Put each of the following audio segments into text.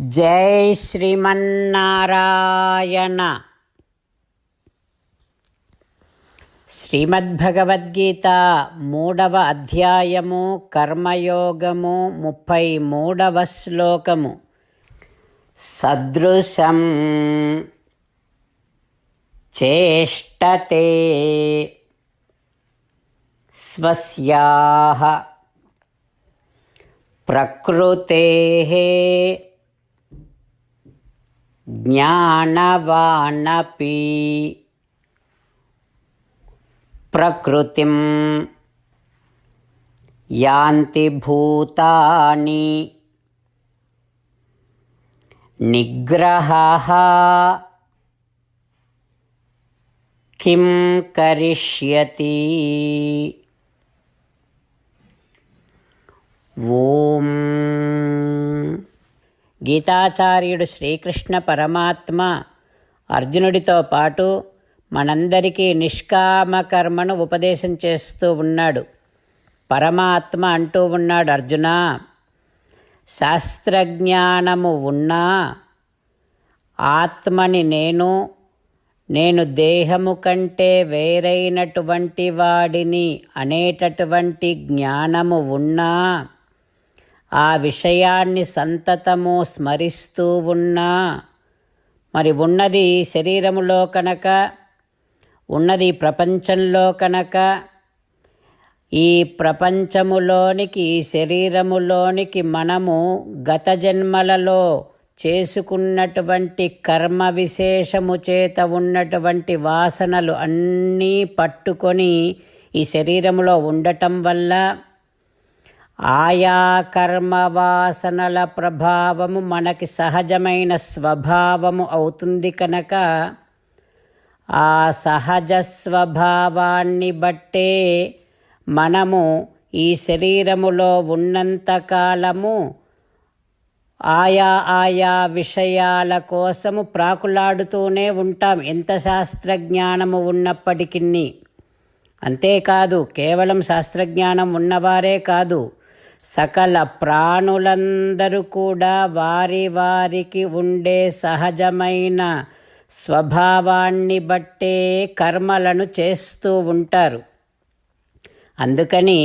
జై శ్రీమన్నారాయణ. శ్రీమద్భగవద్గీత మూడవ అధ్యాయము కర్మయోగము ముప్పై మూడవ శ్లోకము. సదృశం చేష్టతే స్వస్యా ప్రకృతే జ్ఞానవానపి ప్రకృతిం యాంతి భూతాని నిగ్రహ కిం కరిష్యతి ఓం గీతాచార్యుడు శ్రీకృష్ణ పరమాత్మ అర్జునుడితో పాటు మనందరికీ నిష్కామ కర్మను ఉపదేశం చేస్తూ ఉన్నాడు. పరమాత్మ అంటూ ఉన్నాడు అర్జున శాస్త్రజ్ఞానము ఉన్నా ఆత్మని నేను నేను దేహము కంటే వేరైనటువంటి వాడిని అనేటటువంటి జ్ఞానము ఉన్నా ఆ విషయాన్ని సంతతము స్మరిస్తూ ఉన్నా. మరి ఉన్నది శరీరములో కనుక ఉన్నది ప్రపంచంలో కనుక ఈ ప్రపంచములోనికి ఈ శరీరములోనికి మనము గత జన్మలలో చేసుకున్నటువంటి కర్మ విశేషము చేత ఉన్నటువంటి వాసనలు అన్నీ పట్టుకొని ఈ శరీరములో ఉండటం వల్ల ఆయా కర్మ వాసనల ప్రభావము మనకి సహజమైన స్వభావము అవుతుంది కనుక ఆ సహజ స్వభావాన్ని బట్టే మనము ఈ శరీరములో ఉన్నంతకాలము ఆయా ఆయా విషయాల కోసము ప్రాకులాడుతూనే ఉంటాం. ఎంత శాస్త్రజ్ఞానము ఉన్నప్పటికీ అంతేకాదు కేవలం శాస్త్రజ్ఞానం ఉన్నవారే కాదు. సకల ప్రాణులందరూ కూడా వారి వారికి ఉండే సహజమైన స్వభావాన్ని బట్టే కర్మలను చేస్తూ ఉంటారు. అందుకని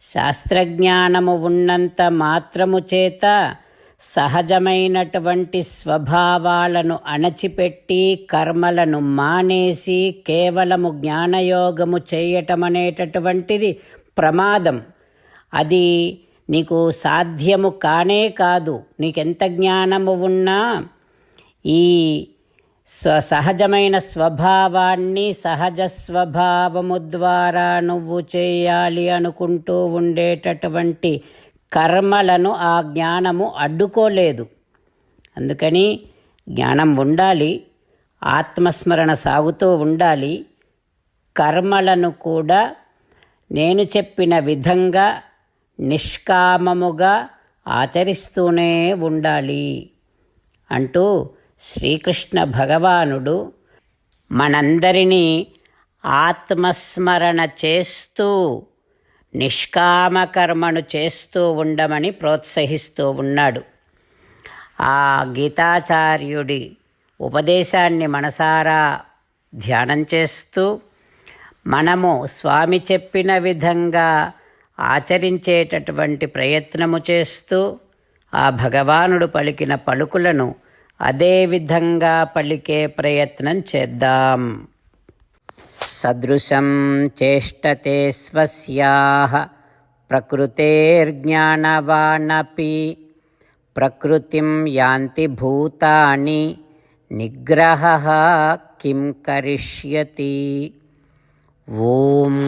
శాస్త్రజ్ఞానము ఉన్నంత మాత్రము చేత సహజమైనటువంటి స్వభావాలను అణచిపెట్టి కర్మలను మానేసి కేవలము జ్ఞానయోగము చేయటం అనేటటువంటిది ప్రమాదం. అది నీకు సాధ్యము కానే కాదు. నీకెంత జ్ఞానము ఉన్నా ఈ స్వ సహజమైన స్వభావాన్ని సహజ స్వభావము ద్వారా నువ్వు చేయాలి అనుకుంటూ ఉండేటటువంటి కర్మలను ఆ జ్ఞానము అడ్డుకోలేదు. అందుకని జ్ఞానం ఉండాలి ఆత్మస్మరణ సాగుతూ ఉండాలి. కర్మలను కూడా నేను చెప్పిన విధంగా నిష్కామముగా ఆచరిస్తూనే ఉండాలి. అంటూ శ్రీకృష్ణ భగవానుడు మనందరినీ ఆత్మస్మరణ చేస్తూ నిష్కామకర్మను చేస్తూ ఉండమని ప్రోత్సహిస్తూ ఉన్నాడు. ఆ గీతాచార్యుడి ఉపదేశాన్ని మనసారా ధ్యానం చేస్తూ మనము స్వామి చెప్పిన విధంగా ఆచరించేటటువంటి ప్రయత్నము చేస్తూ ఆ భగవానుడు పలికిన పలుకులను అదే విధంగా పలికే ప్రయత్నం చేద్దాం. సదృశం చేష్టతే స్వస్యాః ప్రకృతేర్జ్ఞానవానపి ప్రకృతిం యాంతి భూతాని నిగ్రహ కిం కరిష్యతి. ఓం